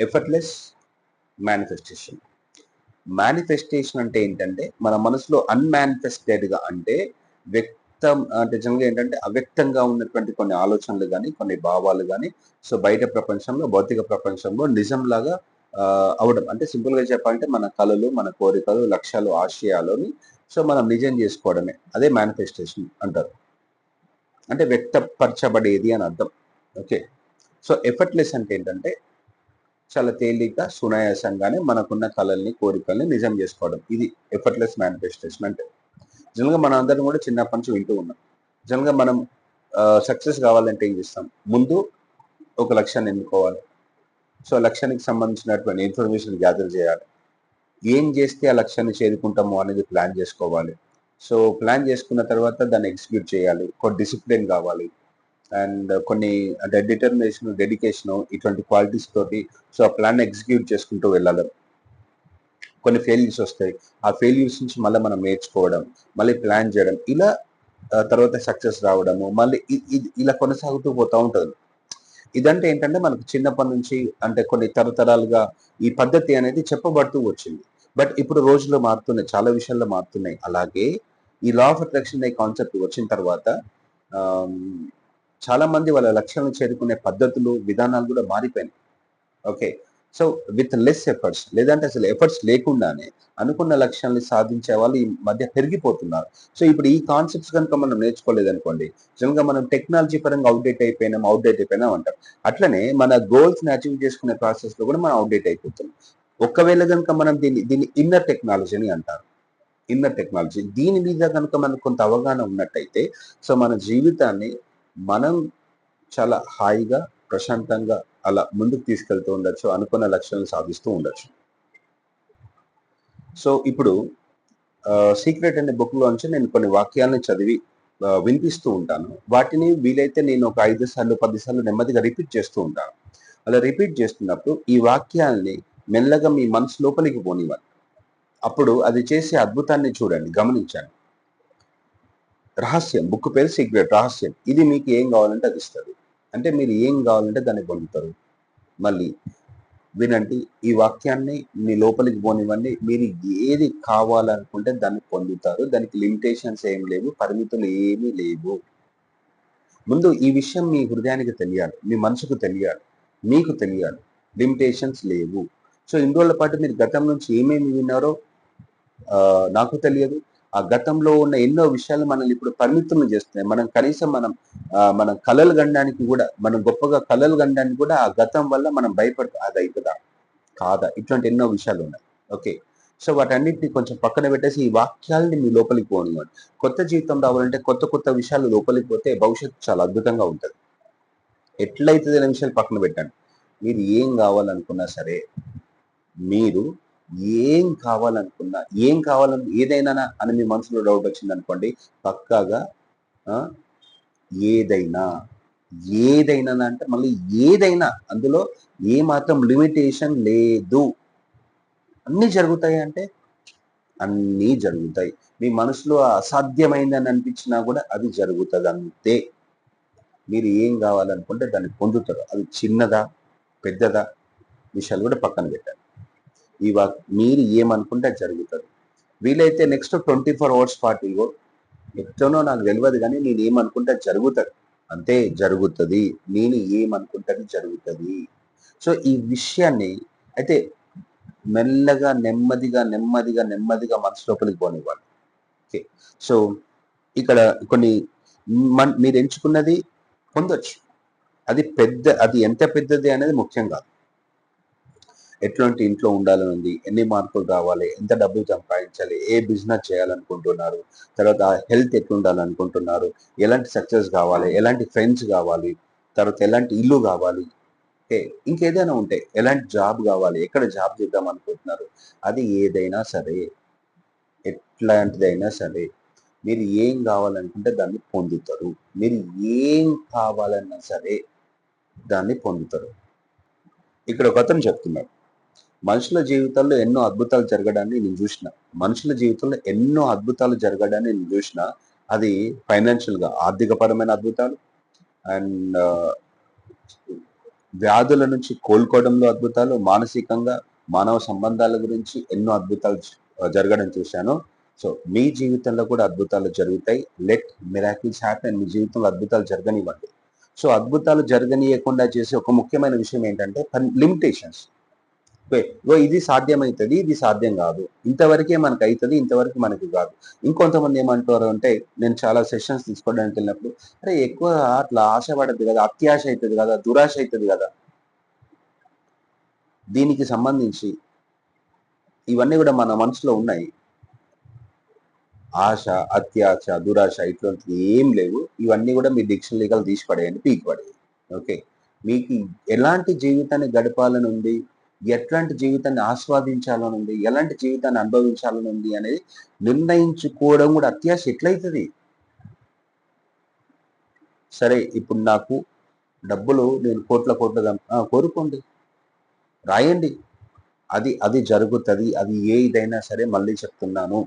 Effortless manifestation manifestation అంటే ఏంటంటే మన మనసులో అన్మానిఫెస్టెడ్గా అంటే వ్యక్తం అంటే జనరల్గా ఏంటంటే అవ్యక్తంగా ఉన్నటువంటి కొన్ని ఆలోచనలు కానీ కొన్ని భావాలు కానీ సో బయట ప్రపంచంలో భౌతిక ప్రపంచంలో నిజంలాగా అవడం. అంటే సింపుల్గా చెప్పాలంటే మన కళలు మన కోరికలు లక్ష్యాలు ఆశయాలని సో మనం నిజం చేసుకోవడమే. అదే మేనిఫెస్టేషన్ అంటారు. అంటే వ్యక్తపరచబడేది అని అర్థం. ఓకే. సో ఎఫర్ట్లెస్ అంటే ఏంటంటే చాలా తేలిక సునాయాసంగానే మనకున్న కళల్ని కోరికల్ని నిజం చేసుకోవడం. ఇది ఎఫర్ట్లెస్ మేనిఫెస్టేషన్ అంటే జనరల్గా మనం అందరం కూడా చిన్నప్పటి నుంచి వింటూ ఉన్నాం. జనరల్గా మనం సక్సెస్ కావాలంటే ఏం చేస్తాం? ముందు ఒక లక్ష్యాన్ని ఎన్నుకోవాలి. సో లక్ష్యానికి సంబంధించినటువంటి ఇన్ఫర్మేషన్ గ్యాదర్ చేయాలి. ఏం చేస్తే ఆ లక్ష్యాన్ని చేరుకుంటాము అనేది ప్లాన్ చేసుకోవాలి. సో ప్లాన్ చేసుకున్న తర్వాత దాన్ని ఎగ్జిక్యూట్ చేయాలి. ఒక డిసిప్లిన్ కావాలి. అండ్ కొన్ని అంటే డిటర్మినేషన్ డెడికేషన్ ఇటువంటి క్వాలిటీస్ తోటి సో ఆ ప్లాన్ ఎగ్జిక్యూట్ చేసుకుంటూ వెళ్ళాలి. కొన్ని ఫెయిల్యూర్స్ వస్తాయి. ఆ ఫెయిల్యూర్స్ నుంచి మళ్ళీ మనం నేర్చుకోవడం మళ్ళీ ప్లాన్ చేయడం ఇలా తర్వాత సక్సెస్ రావడము మళ్ళీ ఇలా కొనసాగుతూ పోతూ ఉంటుంది. ఇదంటే ఏంటంటే మనకు చిన్నప్పటి నుంచి అంటే కొన్ని తరతరాలుగా ఈ పద్ధతి అనేది చెప్పబడుతూ వచ్చింది. బట్ ఇప్పుడు రోజుల్లో మారుతున్నాయి చాలా విషయాల్లో మారుతున్నాయి. అలాగే ఈ లా ఆఫ్ అట్రాక్షన్ అనే కాన్సెప్ట్ వచ్చిన తర్వాత చాలామంది చాలా మంది వాళ్ళ లక్ష్యాలను చేరుకునే పద్ధతులు విధానాలు కూడా మారిపోయినాయి. Okay. So with less efforts లేదంటే అసలు ఎఫర్ట్స్ లేకుండానే అనుకున్న లక్ష్యాన్ని సాధించే వాళ్ళు ఈ మధ్య పెరిగిపోతున్నారు. సో ఇప్పుడు ఈ కాన్సెప్ట్స్ కనుక మనం నేర్చుకోలేదనుకోండి జనరల్గా మనం టెక్నాలజీ పరంగా అవుట్డేట్ అయిపోయినాం అవుట్డేట్ అయిపోయినాం అంటాం. అట్లనే మన గోల్స్ని అచీవ్ చేసుకునే ప్రాసెస్లో కూడా మనం అవుట్డేట్ అయిపోతున్నాం. ఒకవేళ కనుక మనం దీన్ని దీన్ని ఇన్నర్ టెక్నాలజీని అంటారు. Inner technology. దీని మీద కనుక మనకు కొంత అవగాహన ఉన్నట్టయితే సో మన జీవితాన్ని మనం చాలా హాయిగా ప్రశాంతంగా అలా ముందుకు తీసుకెళ్తూ ఉండొచ్చు అనుకున్న లక్ష్యాలను సాధిస్తూ ఉండొచ్చు. సో ఇప్పుడు సీక్రెట్ అనే బుక్లో నుంచి నేను కొన్ని వాక్యాలను చదివి వినిపిస్తూ ఉంటాను. వాటిని వీలైతే నేను ఒక ఐదు సార్లు పది సార్లు నెమ్మదిగా రిపీట్ చేస్తూ ఉంటాను. అలా రిపీట్ చేస్తున్నప్పుడు ఈ వాక్యాల్ని మెల్లగా మీ మనసు లోపలికి పోనివ్వండి. అప్పుడు అది చేసే అద్భుతాన్ని చూడండి గమనించండి. రహస్యం బుక్ పేరు సీక్రెట్ రహస్యం. ఇది మీకు ఏం కావాలంటే అది ఇస్తుంది. అంటే మీరు ఏం కావాలంటే దాన్ని పొందుతారు. మళ్ళీ వినండి ఈ వాక్యాన్ని మీ లోపలికి పోనివ్వండి. మీరు ఏది కావాలనుకుంటే దాన్ని పొందుతారు. దానికి లిమిటేషన్స్ ఏం లేవు పరిమితులు ఏమీ లేవు. ముందు ఈ విషయం మీ హృదయానికి తెలియాలి మీ మనసుకు తెలియాలి మీకు తెలియాలి. లిమిటేషన్స్ లేవు. సో ఇన్ని రోజుల పాటు మీరు గతం నుంచి ఏమేమి విన్నారో నాకు తెలియదు. ఆ గతంలో ఉన్న ఎన్నో విషయాలు మనల్ని ఇప్పుడు పరిమితం చేస్తున్నాయి. మనం కనీసం మనం మనం కళలు గనడానికి కూడా మనం గొప్పగా కళలు గండానికి కూడా ఆ గతం వల్ల మనం భయపడతాం అది అవుతుందా కాదా? ఇటువంటి ఎన్నో విషయాలు ఉన్నాయి. ఓకే. సో వాటన్నిటిని కొంచెం పక్కన పెట్టేసి ఈ వాక్యాలని మీ లోపలికి పోనివ్వండి. కొత్త జీవితం రావాలంటే కొత్త కొత్త విషయాలు లోపలికి పోతే భవిష్యత్తు చాలా అద్భుతంగా ఉంటుంది. ఎట్లయితుంది అనే విషయాలు పక్కన పెట్టండి. మీరు ఏం కావాలనుకున్నా సరే మీరు ఏం కావాలనుకున్నా ఏం కావాలను ఏదైనా అని మీ మనసులో డౌట్ వచ్చింది అనుకోండి పక్కాగా ఏదైనా ఏదైనా అంటే మళ్ళీ ఏదైనా అందులో ఏ మాత్రం లిమిటేషన్ లేదు. అన్నీ జరుగుతాయి అంటే? అన్నీ జరుగుతాయి. మీ మనసులో అసాధ్యమైందని అనిపించినా కూడా అది జరుగుతుంది అంతే. మీరు ఏం కావాలనుకుంటే దాన్ని పొందుతారు. అది చిన్నదా పెద్దదా? విషయాలు కూడా పక్కన పెట్టారు ఈ వా మీరు ఏమనుకుంటే అది జరుగుతుంది. వీలైతే నెక్స్ట్ ట్వంటీ ఫోర్ అవర్స్ పార్టీలో ఎట్లనో నాకు తెలియదు కానీ నేను ఏమనుకుంటే జరుగుతుంది. అంతే జరుగుతుంది. నేను ఏమనుకుంటే జరుగుతుంది. సో ఈ విషయాన్ని అయితే మెల్లగా నెమ్మదిగా నెమ్మదిగా నెమ్మదిగా మనసు లోపలికి పోనివ్వాలి. ఓకే. సో ఇక్కడ కొన్ని మీరు ఎంచుకున్నది పొందొచ్చు. అది పెద్ద అది ఎంత పెద్దది అనేది ముఖ్యం కాదు. ఎట్లాంటి ఇంట్లో ఉండాలని ఉంది? ఎన్ని మార్కులు రావాలి? ఎంత డబ్బులు సంపాదించాలి? ఏ బిజినెస్ చేయాలనుకుంటున్నారు? తర్వాత హెల్త్ ఎట్లుండాలనుకుంటున్నారు? ఎలాంటి సక్సెస్ కావాలి? ఎలాంటి ఫ్రెండ్స్ కావాలి? తర్వాత ఎలాంటి ఇల్లు కావాలి? ఓకే ఇంకేదైనా ఉంటే ఎలాంటి జాబ్ కావాలి? ఎక్కడ జాబ్ చేద్దాం అనుకుంటున్నారు? అది ఏదైనా సరే ఎట్లాంటిదైనా సరే మీరు ఏం కావాలనుకుంటే దాన్ని పొందుతారు. మీరు ఏం కావాలన్నా సరే దాన్ని పొందుతారు. ఇక్కడ ఒక అతను చెప్తున్నాడు. మనుషుల జీవితాల్లో ఎన్నో అద్భుతాలు జరగడాన్ని నేను చూసిన. మనుషుల జీవితంలో ఎన్నో అద్భుతాలు జరగడాన్ని నేను చూసిన. అది ఫైనాన్షియల్గా ఆర్థికపరమైన అద్భుతాలు. అండ్ వ్యాధుల నుంచి కోలుకోవడంలో అద్భుతాలు. మానసికంగా మానవ సంబంధాల గురించి ఎన్నో అద్భుతాలు జరగడం చూశాను. సో మీ జీవితంలో కూడా అద్భుతాలు జరుగుతాయి. లెట్ మిరాకిల్స్ హ్యాపెన్ మీ జీవితంలో అద్భుతాలు జరగనివ్వండి. సో అద్భుతాలు జరగనీయకుండా చేసే ఒక ముఖ్యమైన విషయం ఏంటంటే లిమిటేషన్స్. ఇది సాధ్యమవుతుంది ఇది సాధ్యం కాదు. ఇంతవరకే మనకు అవుతుంది ఇంతవరకు మనకి కాదు. ఇంకొంతమంది ఏమంటారు అంటే నేను చాలా సెషన్స్ తీసుకోవడానికి వెళ్ళినప్పుడు అరే ఎక్కువ అట్లా ఆశపడద్దు కదా అత్యాశ అవుతుంది కదా దురాశ అవుతుంది కదా. దీనికి సంబంధించి ఇవన్నీ కూడా మన మనసులో ఉన్నాయి. ఆశ అత్యాశ దురాశ ఇట్లాంటివి ఏం లేవు. ఇవన్నీ కూడా మీ డిక్షనరీగా తీసి పడేయండి పీకి పడేయండి. ఓకే మీకు ఎలాంటి జీవితాన్ని గడపాలని ఉంది? ఎట్లాంటి జీవితాన్ని ఆస్వాదించాలని ఉంది ఎలాంటి జీవితాన్ని అనుభవించాలని ఉంది అనేది నిర్ణయించుకోవడం కూడా అత్యాశ ఎట్లయితుంది? సరే ఇప్పుడు నాకు డబ్బులు నేను కోట్ల కోట్ల కోరుకోండి. రాయండి. అది అది జరుగుతుంది అది ఏదైనా సరే మళ్ళీ చెప్తున్నాను.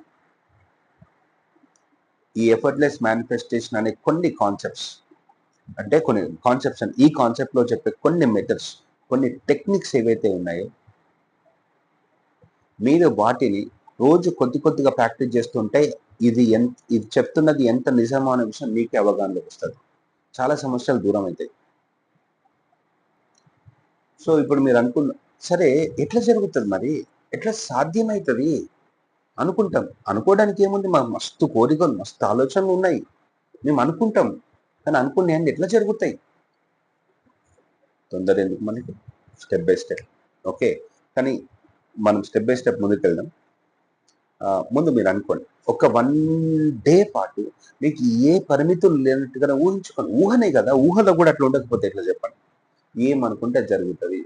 ఈ ఎఫర్ట్లెస్ మేనిఫెస్టేషన్ అనే కొన్ని కాన్సెప్ట్స్ అంటే కొన్ని కాన్సెప్ట్స్ ఈ కాన్సెప్ట్లో చెప్పే కొన్ని మెథడ్స్ కొన్ని టెక్నిక్స్ ఏవైతే ఉన్నాయో మీరు వాటిని రోజు కొద్ది కొద్దిగా ప్రాక్టీస్ చేస్తుంటే ఇది ఎంత ఇది చెప్తున్నది ఎంత నిజమో అనే విషయం మీకే అవగాహనలోకి వస్తుంది. చాలా సమస్యలు దూరం అవుతాయి సో ఇప్పుడు మీరు అనుకున్న సరే ఎట్లా జరుగుతుంది మరి? ఎట్లా సాధ్యమవుతుంది అనుకుంటాం. అనుకోవడానికి ఏముంది? మా మస్తు కోరికలు మస్తు ఆలోచనలు ఉన్నాయి. మేము అనుకుంటాం. కానీ అనుకునే ఎట్లా జరుగుతాయి? తొందర ఎందుకు మనకి స్టెప్ బై స్టెప్ ఓకే కానీ మనం స్టెప్ బై స్టెప్ ముందుకు వెళ్దాం ముందు మీరు అనుకోండి. ఒక వన్ డే పాటు మీకు ఏ పరిమితులు లేనట్టుగా ఊహించుకోండి. ఊహనే కదా. ఊహలో కూడా అట్లా ఉండకపోతే ఎట్లా చెప్పండి? ఏమనుకుంటే అది జరుగుతుంది?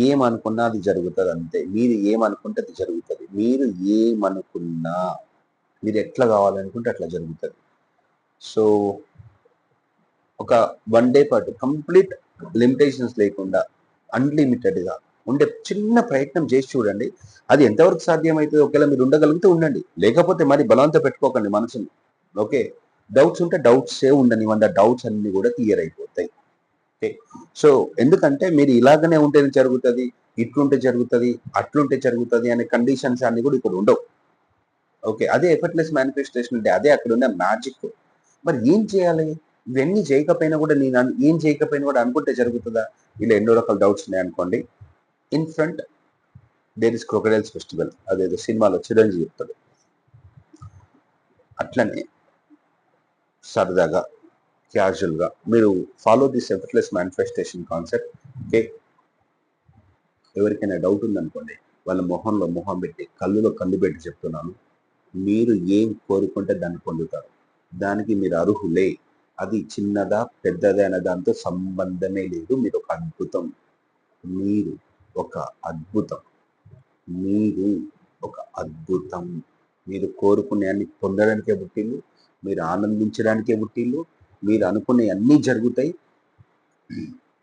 ఏమనుకున్నా అది జరుగుతుంది అంతే. మీరు ఏమనుకుంటే అది జరుగుతుంది. మీరు ఏమనుకున్నా మీరు ఎట్లా కావాలనుకుంటే అట్లా జరుగుతుంది. సో ఒక వన్ డే పాటు కంప్లీట్ లిమిటేషన్స్ లేకుండా అన్లిమిటెడ్గా ఉండే చిన్న ప్రయత్నం చేసి చూడండి. అది ఎంతవరకు సాధ్యమవుతుంది ఒకవేళ మీరు ఉండగలిగితే ఉండండి. లేకపోతే మరి బలవంత పెట్టుకోకండి మనసుని. ఓకే? డౌట్స్ ఉంటే డౌట్స్ ఉండని వంద డౌట్స్ అన్ని కూడా క్లియర్ అయిపోతాయి. ఓకే? సో ఎందుకంటే మీరు ఇలాగనే ఉంటేనే జరుగుతుంది ఇట్లుంటే జరుగుతుంది అట్లుంటే జరుగుతుంది అనే కండిషన్స్ అన్ని కూడా ఇక్కడ ఉండవు. ఓకే? అదే ఎఫర్ట్లెస్ మేనిఫెస్టేషన్ అంటే అదే అక్కడ ఉన్న మ్యాజిక్ మరి ఏం చేయాలి? ఇవన్నీ చేయకపోయినా కూడా నేను ఏం చేయకపోయినా కూడా అనుకుంటే జరుగుతుందా? ఇలా ఎన్నో రకాల డౌట్స్ ఉన్నాయి అనుకోండి. In front there is crocodiles festival అదేదో సినిమాలో చిరంజీవి చెప్తాడు. అట్లనే సరదాగా క్యాజువల్గా మీరు follow this effortless manifestation concept okay? ఎవరికైనా డౌట్ ఉందనుకోండి వాళ్ళ మొహంలో మొహం పెట్టి కళ్ళులో కళ్ళు పెట్టి చెప్తున్నాను. మీరు ఏం కోరుకుంటే దాన్ని పొందుతారు. దానికి మీరు అర్హులే. అది చిన్నదా పెద్దదైన దాంతో సంబంధమే లేదు. మీరు ఒక అద్భుతం. మీరు ఒక అద్భుతం. మీరు ఒక అద్భుతం. మీరు కోరుకునే అన్ని పొందడానికే పుట్టిల్లు మీరు ఆనందించడానికే పుట్టిల్లు మీరు అనుకునే అన్నీ జరుగుతాయి.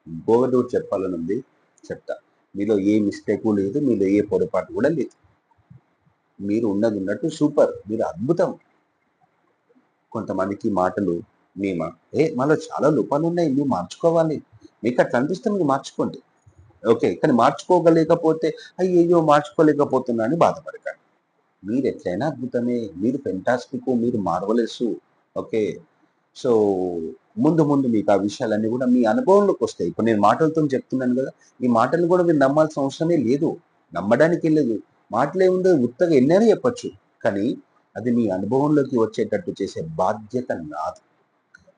ఇంకొకటి చెప్పాలని ఉంది చెప్తా. మీలో ఏ మిస్టేక్ లేదు మీలో ఏ పొరపాటు కూడా లేదు. మీరు ఉన్నది ఉన్నట్టు సూపర్. మీరు అద్భుతం. కొంతమందికి మాటలు మేమా ఏ మనలో చాలా లోపాలు ఉన్నాయి మీరు మార్చుకోవాలి. మీకు అట్లా అనిపిస్తే మీరు మార్చుకోండి. ఓకే కానీ మార్చుకోగలేకపోతే అయ్యయ్యో మార్చుకోలేకపోతున్నా అని బాధపడకండి. మీరు ఎట్లయినా అద్భుతమే మీరు ఫెంటాస్టిక్ మీరు మార్వలెస్ ఓకే. సో ముందు ముందు మీకు ఆ విషయాలన్నీ కూడా మీ అనుభవంలోకి వస్తాయి. ఇప్పుడు నేను మాటలతో చెప్తున్నాను కదా ఈ మాటలు కూడా మీరు నమ్మాల్సిన అవసరమే లేదు. నమ్మడానికి లేదు. మాటలు ఏముందో ఉత్తగా ఎన్నైనా చెప్పచ్చు. కానీ అది మీ అనుభవంలోకి వచ్చేటట్టు చేసే బాధ్యత నాది.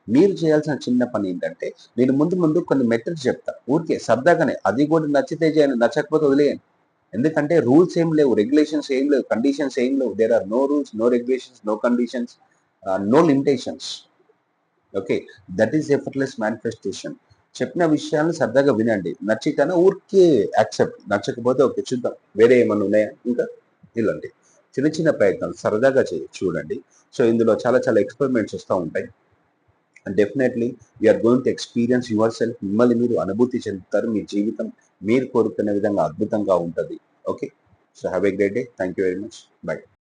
మీరు చేయాల్సిన చిన్న పని ఏంటంటే నేను ముందు ముందు కొన్ని మెథడ్స్ చెప్తా. ఊరికే సరదాగానే అది కూడా నచ్చితే చేయండి నచ్చకపోతే వదిలేయండి. ఎందుకంటే రూల్స్ ఏం లేవు రెగ్యులేషన్స్ ఏం లేవు కండిషన్స్ ఏం లేవు. There are no rules no regulations no conditions no limitations okay that is effortless manifestation చెప్పిన విషయాలను సరదాగా వినండి. నచ్చితేనే ఊరికే యాక్సెప్ట్ నచ్చకపోతే ఓకే చూద్దాం. వేరే ఏమన్నా ఉన్నాయా? ఇంకా? ఇలాంటి చిన్న చిన్న ప్రయత్నాలు సరదాగా చేయ చూడండి. సో ఇందులో చాలా చాలా ఎక్స్పెరిమెంట్స్ వస్తూ ఉంటాయి. And definitely you're going to experience yourself మిమ్మల్ని మీరు అనుభూతి చెందుతారు. మీ జీవితం మీరు కోరుకునే విధంగా అద్భుతంగా ఉంటుంది. Okay so have a great day thank you very much bye